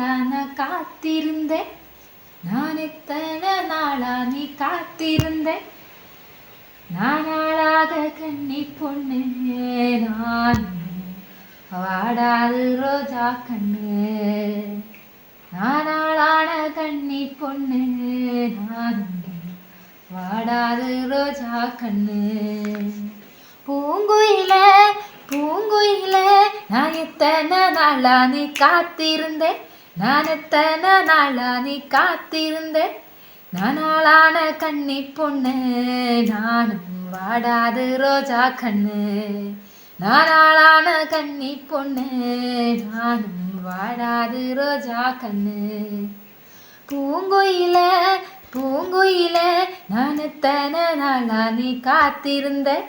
நாளா நான் காத்திருந்தேன். நான் எத்தனை நாளா நீ காத்திருந்தேன்? நான் நாளாக கண்ணி பொண்ணு நான். வாடாது ரோஜா கண்ணு. நானாளான கண்ணி பொண்ணு நான். வாடாது ரோஜா கண்ணு. பூங்குயில பூங்குயில நான் எத்தனை நாளா நீ காத்திருந்தேன்? நான் எத்தனை நாளா நீ காத்திருந்தேன் நானாளான கண்ணி பொண்ணு நானும் வாடாது ரோஜா கண்ணு. நானாளான கண்ணி பொண்ணு நானும் வாடாது ரோஜா கண்ணு. பூங்குயில பூங்குயில நான் எத்தனை நாளா நீ காத்திருந்தேன்